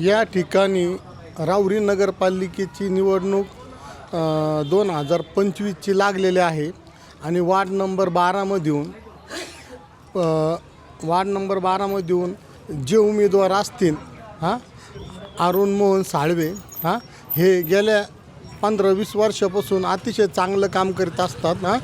या ठिकाणी राऊरी नगरपालिकेची निवडणूक दोन हजार पंचवीसची लागलेली आहे. आणि वार्ड नंबर बारामधून येऊन वार्ड नंबर बारामधून जे उमेदवार असतील हां अरुण मोहन साळवे हां हे गेल्या पंधरा वीस वर्षापासून अतिशय चांगलं काम करीत असतात हां.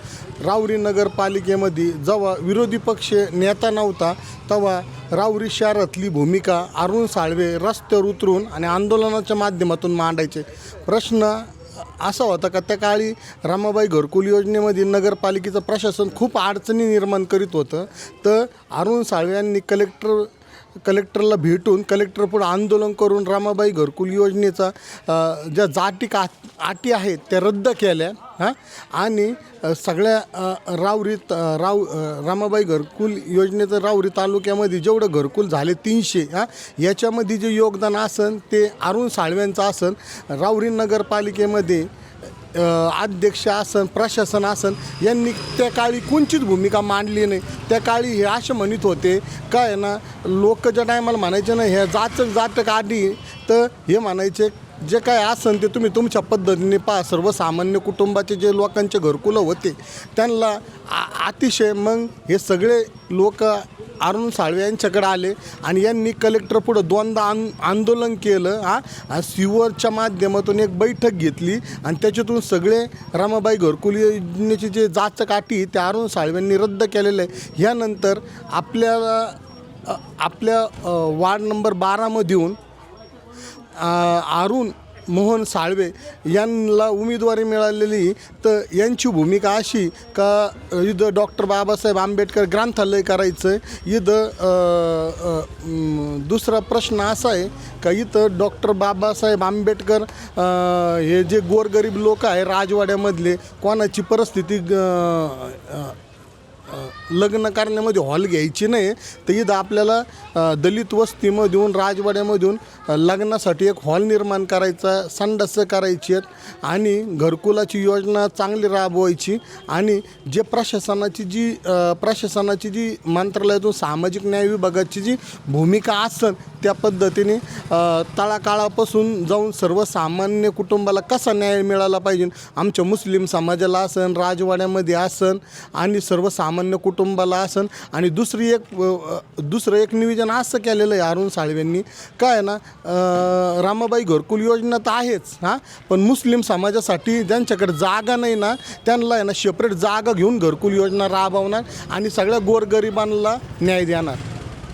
रावरी नगरपालिकेमध्ये जेव्हा विरोधी पक्ष नेता नव्हता तेव्हा रावरी शहरातली भूमिका अरुण साळवे रस्त्यावर उतरून आणि आंदोलनाच्या माध्यमातून मांडायचे. प्रश्न असा होता का त्या काळी रामाबाई घरकुल योजनेमध्ये नगरपालिकेचं प्रशासन खूप अडचणी निर्माण करीत होतं. तर अरुण साळवे यांनी कलेक्टर कलेक्टरला भेटून कलेक्टर पुढे आंदोलन करून रामाबाई घरकुल योजनेचा ज्या जाटी का अटी आहेत त्या रद्द केल्या हां? आणि सगळ्या रावरीत राव रामाबाई घरकुल योजनेचं रावरी तालुक्यामध्ये जेवढं घरकुल झाले तीनशे हां? याच्यामध्ये जे योगदान असन ते अरुण साळव्यांचं असन रावरी नगरपालिकेमध्ये अध्यक्ष आसन प्रशासन आसन यांनी त्या काळी कोणचीच भूमिका मांडली नाही. त्या काळी हे असे म्हणत होते काय ना लोक ज्या टायमाला म्हणायचे ना ह्या जात जात आधी तर हे म्हणायचे जे काय असन ते तुम्ही तुमच्या पद्धतीने पहा. सर्वसामान्य कुटुंबाचे जे लोकांचे घरकुलं होते त्यांना अतिशय मग हे सगळे लोक अरुण साळवे यांच्याकडे आले आणि यांनी कलेक्टर पुढं दोनदा आन आंदोलन केलं हा. सिवरच्या माध्यमातून एक बैठक घेतली आणि त्याच्यातून सगळे रमाबाई घरकुल योजनेची जे जाचक अटी त्या अरुण साळव्यांनी रद्द केलेलं आहे ह्यानंतर आपल्याला आपल्या वार्ड नंबर बारामध्ये येऊन अरुण मोहन साळवे यांना उमेदवारी मिळालेली. तर यांची भूमिका अशी का इथं डॉक्टर बाबासाहेब आंबेडकर ग्रंथालय करायचं आहे इथं दुसरा प्रश्न असा आहे का इथं डॉक्टर बाबासाहेब आंबेडकर हे जे गोरगरीब लोक आहे राजवाड्यामधले कोणाची परिस्थिती लग्न करण्यामध्ये हॉल घ्यायची नाही तर इथं आपल्याला दलित वस्तीमधून राजवाड्यामधून लग्नासाठी एक हॉल निर्माण करायचा संडासं करायची आहेत आणि घरकुलाची योजना चांगली राबवायची आणि जे प्रशासनाची जी प्रशासनाची जी मंत्रालयातून सामाजिक न्याय विभागाची जी भूमिका असन त्या पद्धतीने तळाकाळापासून जाऊन सर्वसामान्य कुटुंबाला कसा न्याय मिळाला पाहिजे? आमच्या मुस्लिम समाजाला असन राजवाड्यामध्ये असन आणि सर्वसामान्य कुटुंबाला असन आणि दुसरी एक दुसरं एक निवेदन असं केलेलं आहे अरुण साळवेंनी. काय आहे ना रामाबाई घरकुल योजना तर आहेच हां? पण मुस्लिम समाजासाठी ज्यांच्याकडे जागा नाही ना त्यांना आहे ना सेपरेट जागा घेऊन घरकुल योजना राबवणार आणि सगळ्या गोरगरिबांना न्याय देणार.